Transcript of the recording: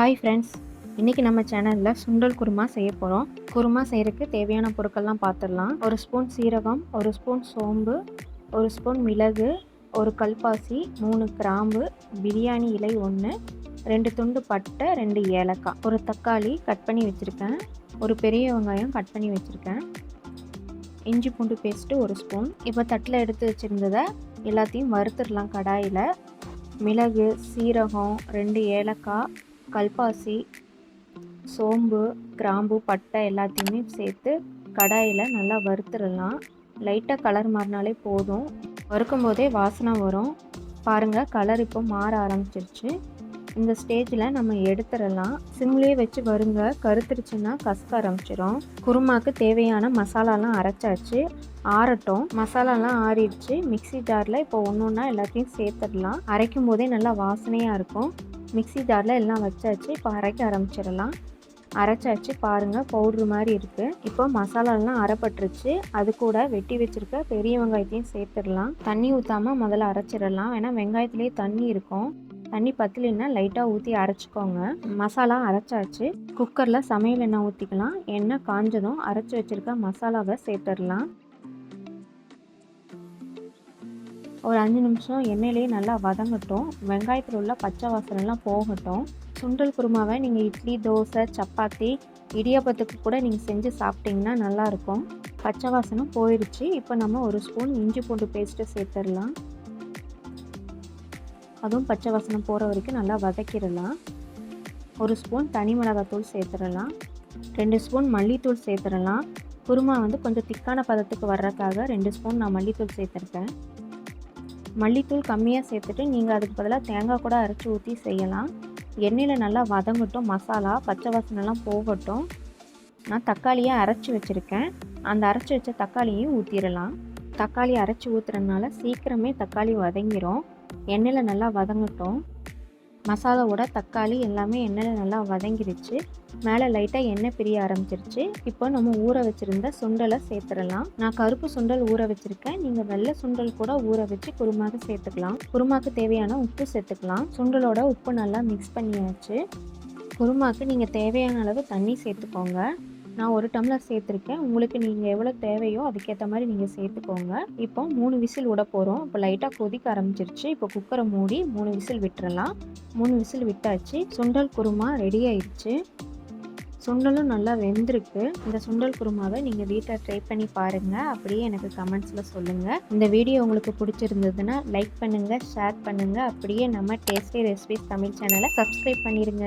Hi friends இன்றைக்கி நம்ம சேனலில் சுண்டல் குருமா செய்ய போகிறோம் குருமா செய்கிறதுக்கு தேவையான பொருட்கள்லாம் பார்த்துடலாம் ஒரு ஸ்பூன் சீரகம் ஒரு ஸ்பூன் சோம்பு ஒரு ஸ்பூன் மிளகு ஒரு கல்பாசி மூணு கிராம்பு பிரியாணி இலை ஒன்று ரெண்டு துண்டு பட்டை ரெண்டு ஏலக்காய். ஒரு தக்காளி கட் பண்ணி வச்சுருக்கேன். ஒரு பெரிய வெங்காயம் கட் பண்ணி வச்சுருக்கேன். இஞ்சி பூண்டு பேஸ்ட்டு ஒரு ஸ்பூன் இப்போ தட்டில் எடுத்து வச்சுருந்ததை எல்லாத்தையும் வறுத்துடலாம் கடாயில். மிளகு சீரகம் ரெண்டு ஏலக்காய் கல்பாசி சோம்பு கிராம்பு பட்டை எல்லாத்தையுமே சேர்த்து கடாயில் நல்லா வறுத்துடலாம். லைட்டாக கலர் மாறினாலே போதும். வறுக்கும் போதே வாசனை வரும். பாருங்கள் கலர் இப்போ மாற ஆரம்பிச்சிருச்சு. இந்த ஸ்டேஜில் நம்ம எடுத்துடலாம். சிம்லேயே வச்சு வருங்க. கருத்துருச்சுன்னா கசக்க ஆரம்பிச்சிடும் குருமாக்கு தேவையான மசாலாலாம் அரைச்சாச்சு. ஆறட்டும். மசாலாலாம் ஆறிடுச்சு. மிக்சி ஜாரில் இப்போ ஒன்று ஒன்றா எல்லாத்தையும் சேர்த்துடலாம். அரைக்கும் போதே நல்லா வாசனையாக இருக்கும். மிக்சி ஜாரில் எல்லாம் வச்சாச்சு. இப்போ அரைக்க ஆரம்பிச்சிடலாம். அரைச்சாச்சு. பாருங்கள் பவுட்ரு மாதிரி இருக்குது இப்போ மசாலாலாம் அரைப்பட்டுருச்சு. அது கூட வெட்டி வச்சுருக்க பெரிய வெங்காயத்தையும் சேர்த்துடலாம். தண்ணி ஊற்றாமல் முதல்ல அரைச்சிடலாம். ஏன்னா வெங்காயத்துலேயே தண்ணி இருக்கும். தண்ணி பத்தலைன்னா லைட்டாக ஊற்றி அரைச்சிக்கோங்க. மசாலா அரைச்சாச்சு. குக்கரில் சமையல் எண்ணெய் ஊற்றிக்கலாம் எண்ணெய் காஞ்சதும் அரைச்சி வச்சுருக்க மசாலாவை சேர்த்துடலாம். ஒரு அஞ்சு நிமிஷம் எண்ணெயிலேயே நல்லா வதங்கட்டும். வெங்காயத்தில் உள்ள பச்சை வாசனைலாம் போகட்டும். சுண்டல் குருமாவை நீங்கள் இட்லி தோசை சப்பாத்தி இடியாப்பத்துக்கு கூட நீங்கள் செஞ்சு சாப்பிட்டிங்கன்னா நல்லாயிருக்கும். பச்சை வாசனம் போயிடுச்சு இப்போ நம்ம ஒரு ஸ்பூன் இஞ்சி பூண்டு பேஸ்ட்டு சேர்த்துடலாம். அதுவும் பச்சை வாசனம் போகிற வரைக்கும் நல்லா வதக்கிடலாம். ஒரு ஸ்பூன் தனி மிளகாத்தூள் சேர்த்துடலாம். ரெண்டு ஸ்பூன் மல்லித்தூள் சேர்த்துடலாம். குருமா வந்து கொஞ்சம் திக்கான பதத்துக்கு வர்றதுக்காக ரெண்டு ஸ்பூன் நான் மல்லித்தூள் சேர்த்துருக்கேன். மல்லித்தூள் கம்மியாக சேர்த்துட்டு நீங்கள் அதுக்கு பதிலாக தேங்காய் கூட அரைச்சி ஊற்றி செய்யலாம். எண்ணெயில் நல்லா வதங்கட்டும் மசாலா பச்சை வாசனைலாம் போகட்டும். நான் தக்காளியை அரைச்சி வச்சுருக்கேன். அந்த அரைச்சி வச்ச தக்காளியும் ஊற்றிடலாம் தக்காளி அரைச்சி ஊற்றுறதுனால சீக்கிரமே தக்காளி வதங்கிரும். எண்ணெயில் நல்லா வதங்கட்டும். மசாலாவோட தக்காளி எல்லாமே எண்ணெயில் நல்லா வதங்கிருச்சு. மேலே லைட்டாக எண்ணெய் பிரிய ஆரம்பிச்சிருச்சு. இப்போ நம்ம ஊற வச்சுருந்த சுண்டலை சேர்த்துடலாம். நான் கருப்பு சுண்டல் ஊற வச்சுருக்கேன். நீங்கள் வெள்ளை சுண்டல் கூட ஊற வச்சு குருமாக்கு சேர்த்துக்கலாம். குருமாக்கு தேவையான உப்பு சேர்த்துக்கலாம். சுண்டலோட உப்பு நல்லா மிக்ஸ் பண்ணியாச்சு. குருமாக்கு நீங்கள் தேவையான அளவு தண்ணி சேர்த்துக்கோங்க. நான் ஒரு டம்ளர் சேர்த்துருக்கேன். உங்களுக்கு நீங்கள் எவ்வளோ தேவையோ அதுக்கேற்ற மாதிரி நீங்கள் சேர்த்துக்கோங்க. இப்போ மூணு விசில் விட போகிறோம் இப்போ லைட்டாக கொதிக்க ஆரம்பிச்சிருச்சு. இப்போ குக்கரை மூடி மூணு விசில் விட்டுறலாம். மூணு விசில் விட்டாச்சு. சுண்டல் குருமா ரெடி ஆயிடுச்சு சுண்டலும் நல்லா வெந்திருக்கு. இந்த சுண்டல் குருமாவை நீங்கள் வீட்டில் ட்ரை பண்ணி பாருங்கள் அப்படியே எனக்கு கமெண்ட்ஸில் சொல்லுங்கள் இந்த வீடியோ உங்களுக்கு பிடிச்சிருந்ததுன்னா லைக் பண்ணுங்கள் ஷேர் பண்ணுங்கள் அப்படியே நம்ம டேஸ்டி ரெசிபிஸ் தமிழ் சேனலை சப்ஸ்கிரைப் பண்ணிடுங்க